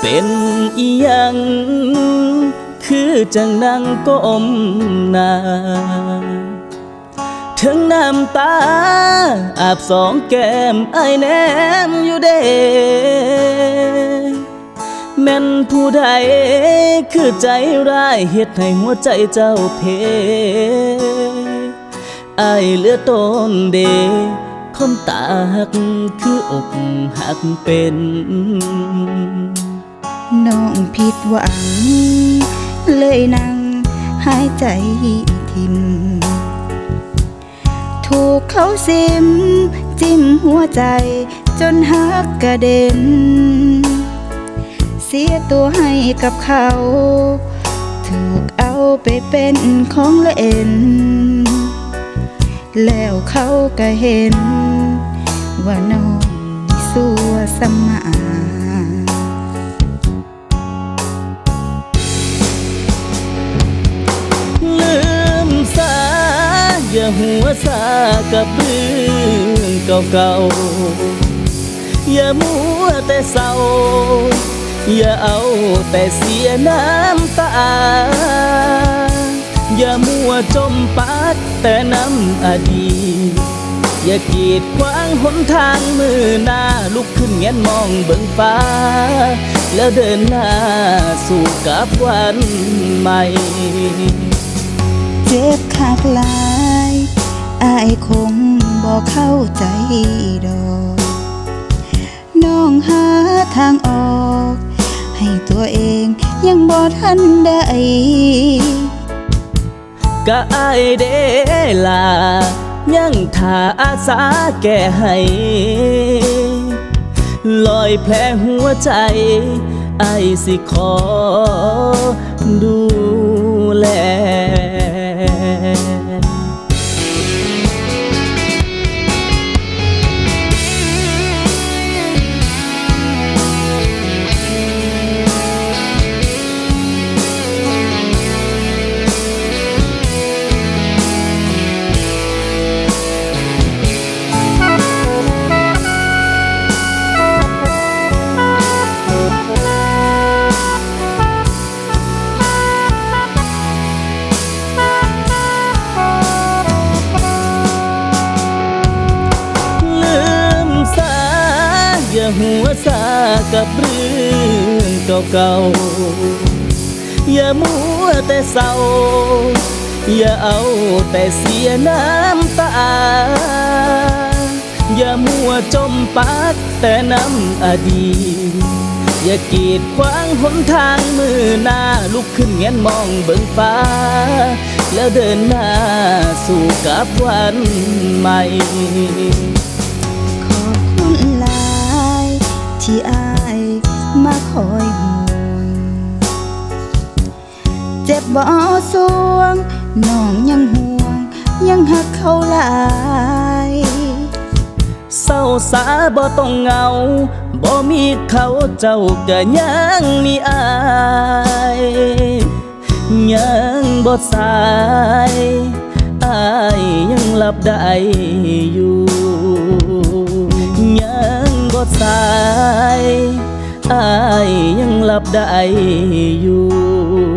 เป็นอีหยังคือจังนั่งก้มหน้าถึงน้ำตา อาบสองแก้มไอแนมอยู่เด้แม่นผู้ใดคือใจร้ายเฮ็ดให้หัวใจเจ้าเพไอเลือต้นเดคนตาหักคืออกหักเป็น น้องผิดหวัง เลยนั่งหายใจทิม ถูกเขาซิม จิ้มหัวใจจนหักกระเด็น เสียตัวให้กับเขา ถูกเอาไปเป็นของเล่น แล้วเขาก็เห็น ว่าน้องสัวสมา หัวซากับเรื่องเก่าๆ อย่ามัวแต่เศร้า อย่าเอาแต่เสียน้ำตา อย่ามัวจมปักแต่น้ำอดีต อย่ากีดขวางหนทางมือหน้าลุกขึ้นเงียนมองเบิ่งฟ้า แล้วเดินหน้าสู่กับวันใหม่เจ็บขาดลา อายคงบอกเข้าใจดอกน้องหาทางออก ให้ตัวเองยังบ่ทันได้ก็อายเดล่ะยังท่าอาสาแก้ให้ลอยแผลหัวใจไอสิขอดูแล หัวซากับเรื่องเก่าๆ อย่ามัวแต่เศร้า อย่าเอาแต่เสียน้ำตา อย่ามัวจมปักแต่น้ำอดีต อย่ากีดขวางหนทางมือหน้าลุกขึ้นเงียนมองเบิ่งฟ้า แล้วเดินหน้าสู่กับวันใหม่ ที่อายมาคอยห่วงเจ็บบ่สวงน้องยังห่วง ยังหักเขาหลายเศร้าสาบ่ต้องเหงาบ่มีเขาเจ้าก็ยังมีอายยังบ่สายอายยังหลับได้อยู่ยัง บ่สายอายยังหลับได้อยู่